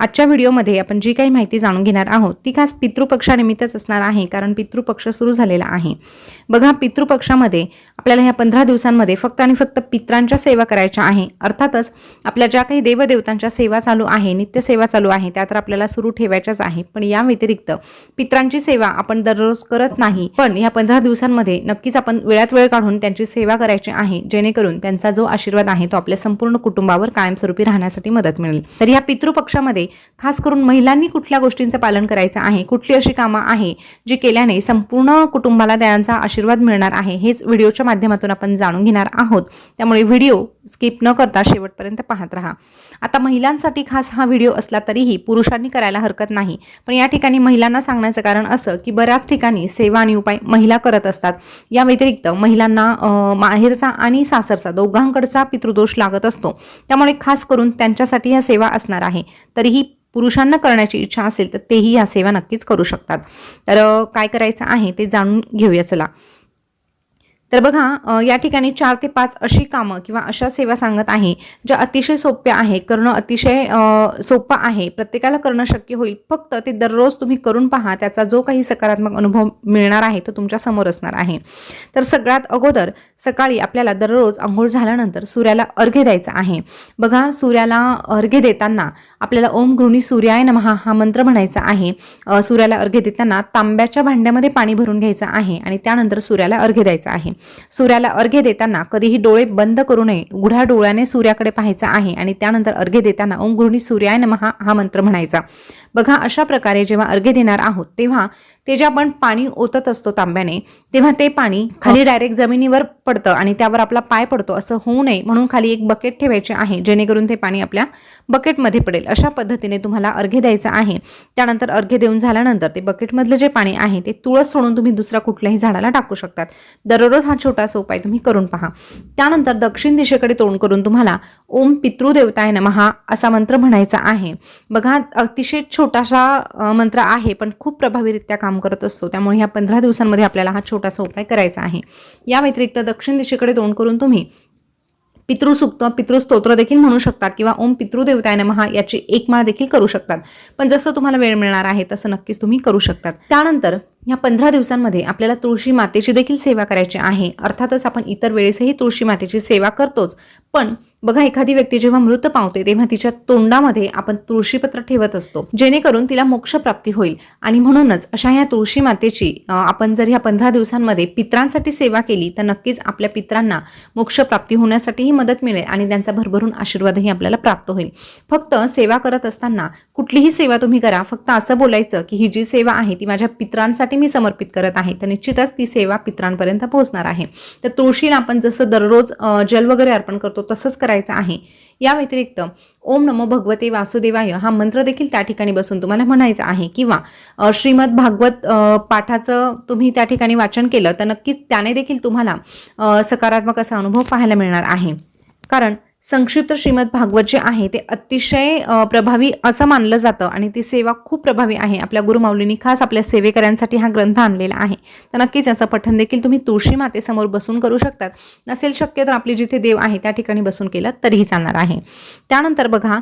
आजच्या व्हिडिओमध्ये आपण जी काही माहिती जाणून घेणार आहोत ती खास पितृपक्षानिमित्तच असणार आहे कारण पितृपक्ष सुरू झालेला आहे. बघा पितृपक्षामध्ये आपल्याला ह्या पंधरा दिवसांमध्ये फक्त आणि फक्त पित्रांच्या सेवा करायच्या आहे. अर्थातच आपल्या ज्या काही देवदेवतांच्या सेवा चालू आहे नित्य सेवा चालू आहे त्या तर आपल्याला सुरू ठेवायच्याच आहे. पण या व्यतिरिक्त पित्रांची सेवा आपण दररोज करत नाही. पण या पंधरा दिवसांमध्ये नक्कीच आपण वेळात वेळ काढून त्यांची सेवा करायची आहे जेणेकरून त्यांचा जो आशीर्वाद आहे तो आपल्या संपूर्ण कुटुंबावर कायमस्वरूपी राहण्यासाठी मदत मिळेल. तर या पितृपक्षामध्ये खास करून महिलांनी कुठल्या गोष्टींचं पालन करायचं आहे कुठली अशी कामं आहे जी केल्याने संपूर्ण कुटुंबाला त्यांचा आशीर्वाद मिळणार आहे हेच व्हिडिओच्या माध्यमातून आपण जाणून घेणार आहोत. त्यामुळे व्हिडिओ स्किप न करता शेवटपर्यंत पाहत राहा. आता महिलांसाठी खास हा व्हिडिओ असला तरीही पुरुषांनी करायला हरकत नाही. पण या ठिकाणी महिलांना सांगण्याचं कारण असं की बऱ्याच ठिकाणी सेवा आणि उपाय महिला करत असतात. या व्यतिरिक्त महिलांना माहेरचा आणि सासरचा दोघांकडचा पितृदोष लागत असतो. त्यामुळे खास करून त्यांच्यासाठी ह्या सेवा असणार आहे. तरीही पुरुषांना करण्याची इच्छा असेल तर तेही या सेवा नक्कीच करू शकतात. तर काय करायचं आहे ते जाणून घेऊया चला. तर बघा या ठिकाणी चार ते पाच अशी कामं किंवा अशा सेवा सांगत आहे ज्या अतिशय सोप्या आहे करणं अतिशय सोपं आहे. प्रत्येकाला करणं शक्य होईल. फक्त ते दररोज तुम्ही करून पहा त्याचा जो काही सकारात्मक अनुभव मिळणार आहे तो तुमच्यासमोर असणार आहे. तर सगळ्यात अगोदर सकाळी आपल्याला दररोज आंघोळ झाल्यानंतर सूर्याला अर्घ्य द्यायचा आहे. बघा सूर्याला अर्घ्य देताना आपल्याला ओम गृहिणी सूर्याय नमहा हा मंत्र म्हणायचा आहे. सूर्याला अर्घ्य देताना तांब्याच्या भांड्यामध्ये पाणी भरून घ्यायचं आहे आणि त्यानंतर सूर्याला अर्घ्य द्यायचं आहे. सूर्याला अर्घ्य देताना कधीही डोळे बंद करू नये. उघड्या डोळ्याने सूर्याकडे पाहायचं आहे आणि त्यानंतर अर्घ्य देताना ओम गृहिणी सूर्याय नमहा हा मंत्र म्हणायचा. बघा अशा प्रकारे जेव्हा अर्घ्य देणार आहोत तेव्हा ते जे आपण पाणी ओतत असतो तांब्याने तेव्हा ते पाणी खाली डायरेक्ट जमिनीवर पडतं आणि त्यावर आपला पाय पडतो. असं होऊ नये म्हणून खाली एक बकेट ठेवायचे आहे जेणेकरून ते पाणी आपल्या बकेटमध्ये पडेल. अशा पद्धतीने तुम्हाला अर्घ्य द्यायचं आहे. त्यानंतर अर्घ्य देऊन झाल्यानंतर ते बकेटमधलं जे पाणी आहे ते तुळस सोडून तुम्ही दुसऱ्या कुठल्याही झाडाला टाकू शकतात. दररोज हा छोटासा उपाय तुम्ही करून पहा. त्यानंतर दक्षिण दिशेकडे तोंड करून तुम्हाला ओम पितृदेवताय नमहा असा मंत्र म्हणायचा आहे. बघा अतिशय छोटासा मंत्र आहे पण खूप प्रभावीरित्या काम करत असतो. त्यामुळे ह्या पंधरा दिवसांमध्ये आपल्याला हा छोटासा उपाय करायचा आहे. या व्यतिरिक्त दक्षिण दिशेकडे तोंड करून तुम्ही पितृसुक्त पितृस्तोत्र देखील म्हणू शकतात किंवा ओम पितृदेवताय नमहा याची एक माळ देखील करू शकतात. पण जसं तुम्हाला वेळ मिळणार आहे तसं नक्कीच तुम्ही करू शकतात. त्यानंतर या पंधरा दिवसांमध्ये आपल्याला तुळशी मातेची देखील सेवा करायची आहे. अर्थातच आपण इतर वेळेसही तुळशी मातेची सेवा करतोच. पण बघा एखादी व्यक्ती जेव्हा मृत पावते तेव्हा तिच्या तोंडामध्ये आपण तुळशीपत्र ठेवत असतो जेणेकरून तिला मोक्षप्राप्ती होईल. आणि म्हणूनच अशा या तुळशी मातेची आपण जर ह्या पंधरा दिवसांमध्ये पित्रांसाठी सेवा केली तर नक्कीच आपल्या पित्रांना मोक्षप्राप्ती होण्यासाठीही मदत मिळेल आणि त्यांचा भरभरून आशीर्वादही आपल्याला प्राप्त होईल. फक्त सेवा करत असताना कुठलीही सेवा तुम्ही करा फक्त असं बोलायचं की ही जी सेवा आहे ती माझ्या पित्रांसाठी मी समर्पित करत आहे तर निश्चितच ती सेवा पित्रांपर्यंत पोहोचणार आहे. तर तुळशीला आपण जसं दररोज जल वगैरे अर्पण करतो तसंच करायचा आहे. या व्यतिरिक्त ओम नमो भगवते वासुदेवाय हा मंत्र देखील त्या ठिकाणी बसून तुम्हाला म्हणायचा आहे किंवा श्रीमद भागवत पाठाचं तुम्ही त्या ठिकाणी वाचन केलं तर नक्कीच त्याने देखील तुम्हाला सकारात्मक असा अनुभव पाहायला मिळणार आहे. कारण संक्षिप्त श्रीमद भागवत जे आहे ते अतिशय प्रभावी असं मानलं जातं आणि ती सेवा खूप प्रभावी आहे. आपल्या गुरुमाऊलींनी खास आपल्या सेवेकऱ्यांसाठी हा ग्रंथ आणलेला आहे. तर नक्कीच याचं पठण देखील तुम्ही तुळशी मातेसमोर बसून करू शकतात. नसेल शक्य तर आपली जिथे देव आहे त्या ठिकाणी बसून केलं तरीही चालणार आहे. त्यानंतर बघा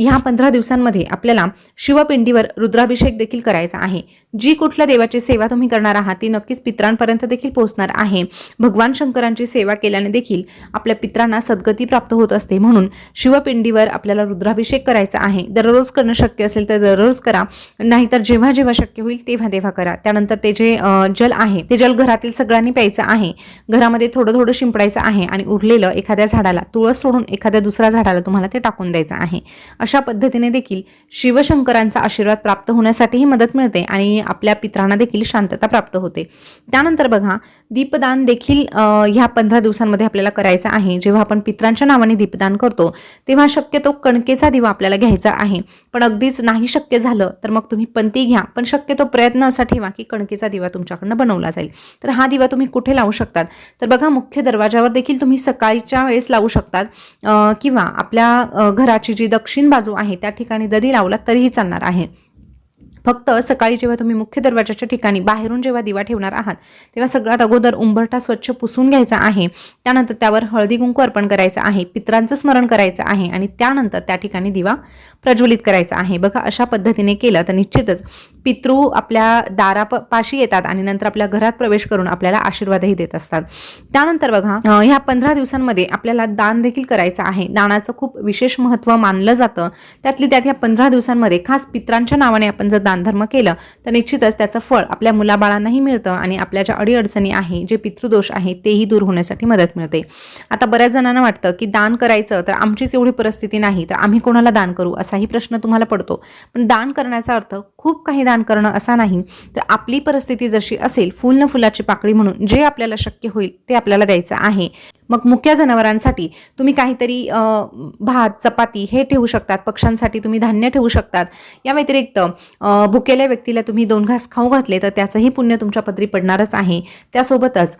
ह्या पंधरा दिवसांमध्ये आपल्याला शिवपिंडीवर रुद्राभिषेक देखील करायचा आहे. जी कुठल्या देवाची सेवा तुम्ही करणार आहात ती नक्कीच पित्रांपर्यंत देखील पोहोचणार आहे. भगवान शंकरांची सेवा केल्याने देखील आपल्या पित्रांना सद्गती प्राप्त होत असते म्हणून शिवपिंडीवर आपल्याला रुद्राभिषेक करायचा आहे. दररोज करणं शक्य असेल तर दररोज करा. नाहीतर जेव्हा जेव्हा शक्य होईल तेव्हा तेव्हा करा. त्यानंतर ते जे जल आहे ते जल घरातील सगळ्यांनी प्यायचं आहे. घरामध्ये थोडं थोडं शिंपडायचं आहे आणि उरलेलं एखाद्या झाडाला तुळस सोडून एखाद्या दुसऱ्या झाडाला तुम्हाला ते टाकून द्यायचं आहे. अशा पद्धतीने देखील शिवशंकरांचा आशीर्वाद प्राप्त होण्यासाठीही मदत मिळते आणि आपल्या पित्रांना देखील शांतता प्राप्त होते. त्यानंतर बघा दीपदान देखील ह्या पंधरा दिवसांमध्ये आपल्याला करायचं आहे. जेव्हा आपण पित्रांच्या नावाने दीपदान करतो तेव्हा शक्यतो कणकेचा दिवा आपल्याला घ्यायचा आहे. पण अगदीच नाही शक्य झालं तर मग तुम्ही पंती घ्या. पण शक्यतो प्रयत्न असा ठेवा की कणकेचा दिवा तुमच्याकडनं बनवला जाईल. तर हा दिवा तुम्ही कुठे लावू शकतात? तर बघा मुख्य दरवाजावर देखील तुम्ही सकाळच्या वेळेस लावू शकतात. किंवा आपल्या घराची जी दक्षिण बाजू आहे त्या ठिकाणी जरी लावला तरीही चालणार आहे. फक्त सकाळी जेव्हा तुम्ही मुख्य दरवाजाच्या ठिकाणी बाहेरून जेव्हा दिवा ठेवणार आहात तेव्हा सगळ्यात अगोदर उंबरठा स्वच्छ पुसून घ्यायचा आहे. त्यानंतर त्यावर हळदी कुंकू अर्पण करायचं आहे पित्रांचं स्मरण करायचं आहे आणि त्यानंतर त्या ठिकाणी दिवा प्रज्वलित करायचा आहे. बघा अशा पद्धतीने केलं तर निश्चितच पितृ आपल्या दारापाशी येतात आणि नंतर आपल्या घरात प्रवेश करून आपल्याला आशीर्वादही देत असतात. त्यानंतर बघा ह्या पंधरा दिवसांमध्ये आपल्याला दान देखील करायचं आहे. दानाचं खूप विशेष महत्त्व मानलं जातं. त्यातली त्यात ह्या पंधरा दिवसांमध्ये खास पित्रांच्या नावाने आपण जर दान दानधर्म केलं तर निश्चितच त्याचं फळ आपल्या मुलाबाळांनाही मिळतं आणि आपल्या ज्या अडीअडचणी आहे जे पितृदोष आहे तेही दूर होण्यासाठी मदत मिळते. आता बऱ्याच जणांना वाटतं की दान करायचं तर आमचीच एवढी परिस्थिती नाही तर आम्ही कोणाला दान करू असाही प्रश्न तुम्हाला पडतो. पण दान करण्याचा अर्थ खूप काही दान करणं असा नाही तर आपली परिस्थिती जशी असेल फुल न फुलाची पाकळी म्हणून जे आपल्याला शक्य होईल ते आपल्याला द्यायचं आहे. मग मुक्या जनावरांसाठी तुम्ही काहीतरी भात चपाती हे ठेवू शकतात पक्ष्यांसाठी तुम्ही धान्य ठेवू शकतात. या व्यतिरिक्त भुकेल्या व्यक्तीला तुम्ही दोन घास खाऊ घातले तर त्याचंही पुण्य तुमच्या पदरी पडणारच आहे. त्यासोबतच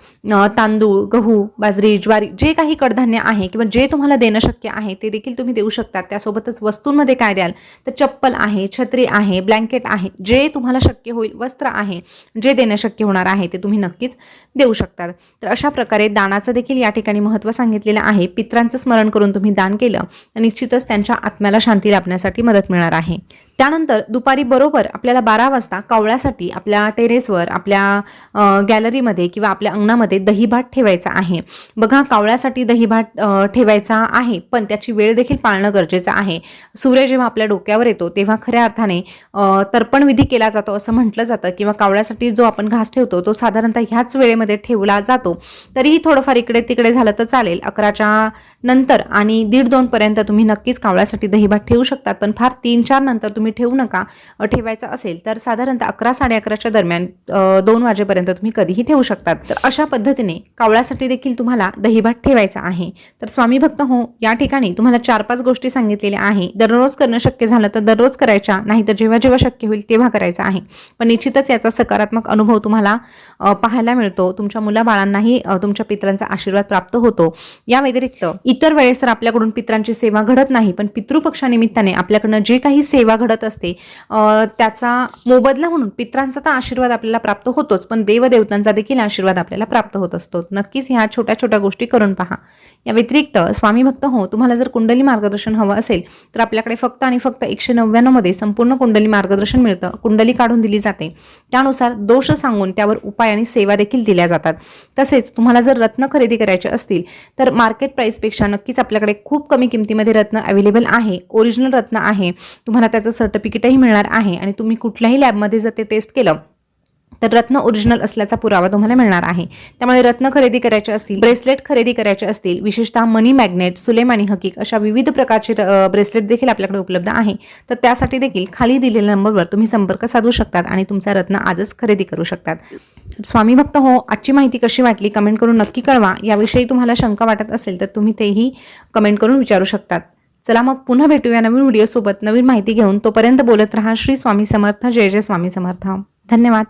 तांदूळ गहू बाजरी ज्वारी जे काही कडधान्य आहे किंवा जे तुम्हाला देणं शक्य आहे ते देखील तुम्ही देऊ शकतात. त्यासोबतच वस्तूंमध्ये काय द्याल? तर चप्पल आहे छत्री आहे ब्लँकेट आहे जे तुम्हाला शक्य होईल वस्त्र आहे जे देणं शक्य होणार आहे ते तुम्ही नक्कीच देऊ शकतात. तर अशा प्रकारे दानाचं देखील या ठिकाणी महत्त्व सांगितलेलं आहे. पित्रांचं स्मरण करून तुम्ही दान केलं. तर निश्चितच त्यांच्या आत्म्याला शांती लाभण्यासाठी मदत मिळणार आहे. त्यानंतर दुपारी बरोबर आपल्याला बारा वाजता कावळ्यासाठी आपल्या टेरेसवर आपल्या गॅलरीमध्ये किंवा आपल्या अंगणामध्ये दहीभात ठेवायचा आहे. बघा कावळ्यासाठी दहीभात ठेवायचा आहे पण त्याची वेळ देखील पाळणं गरजेचं आहे. सूर्य जेव्हा आपल्या डोक्यावर येतो तेव्हा खऱ्या अर्थाने तर्पणविधी केला जातो असं म्हटलं जातं किंवा कावळ्यासाठी जो आपण घास ठेवतो तो साधारणतः ह्याच वेळेमध्ये ठेवला जातो. तरीही थोडंफार इकडे तिकडे झालं तर चालेल. अकराच्या नंतर आणि दीड दोनपर्यंत तुम्ही नक्कीच कावळ्यासाठी दहीभात ठेवू शकतात पण फार तीन चार नंतर तुम्ही तुम्ही ठेवू नका ठेवायचा असेल तर साधारणतः अकरा साडे अकराच्या दरम्यान दोन वाजेपर्यंत तुम्ही कधीही ठेवू शकतात. तर अशा पद्धतीने कावळ्यासाठी देखील तुम्हाला दहीभात ठेवायचा आहे. तर स्वामी भक्त हो या ठिकाणी तुम्हाला चार पाच गोष्टी सांगितलेल्या आहे. दररोज करणं शक्य झालं तर दररोज करायच्या नाही तर जेव्हा जेव्हा शक्य होईल तेव्हा करायचं आहे. पण निश्चितच याचा सकारात्मक अनुभव तुम्हाला पाहायला मिळतो. तुमच्या मुलाबाळांनाही तुमच्या पित्रांचा आशीर्वाद प्राप्त होतो. या व्यतिरिक्त इतर वेळेस तर आपल्याकडून पित्रांची सेवा घडत नाही पण पितृपक्षानिमित्ताने आपल्याकडनं जे काही सेवा घडत असते. त्याचा मोबदला म्हणून पित्रांचा तर आशीर्वाद आपल्याला प्राप्त होतोच पण देवदेवतांचा देखील आशीर्वाद आपल्याला प्राप्त होत असतो. नक्कीच ह्या छोट्या छोट्या गोष्टी करून पहा. या व्यतिरिक्त स्वामी भक्त हो तुम्हाला जर कुंडली मार्गदर्शन हवं असेल तर आपल्याकडे फक्त आणि फक्त एकशे नव्याण्णवमध्ये संपूर्ण कुंडली मार्गदर्शन मिळतं. कुंडली काढून दिली जाते. त्यानुसार दोष सांगून त्यावर उपाय आणि सेवा देखील दिल्या जातात. तसेच तुम्हाला जर रत्न खरेदी करायचे असतील तर मार्केट प्राईसपेक्षा नक्कीच आपल्याकडे खूप कमी किमतीमध्ये रत्न अवेलेबल आहे. ओरिजिनल रत्न आहे. तुम्हाला त्याचं सर्टिफिकेटही मिळणार आहे. आणि तुम्ही कुठल्याही लॅबमध्ये जर ते टेस्ट केलं तर रत्न ओरिजिनल असल्याचा पुरावा तुम्हाला मिळणार आहे. त्यामुळे रत्न खरेदी करायचे असतील ब्रेसलेट खरेदी करायचे असतील विशेषतः मनी मॅग्नेट सुलेमानी हकीक अशा विविध प्रकारचे ब्रेसलेट देखील आपल्याकडे उपलब्ध आहे. तर त्यासाठी देखील खाली दिलेल्या नंबरवर तुम्ही संपर्क साधू शकतात आणि तुमचा रत्न आजच खरेदी करू शकतात. स्वामी भक्त हो आजची माहिती कशी वाटली? कमेंट करून नक्की कळवा. याविषयी तुम्हाला शंका वाटत असेल तर तुम्ही तेही कमेंट करून विचारू शकतात. चला मग पुन्हा भेटूया नवीन व्हिडिओसोबत नवीन माहिती घेऊन तोपर्यंत बोलत रहा. श्री स्वामी समर्थ. जय जय स्वामी समर्थ. धन्यवाद.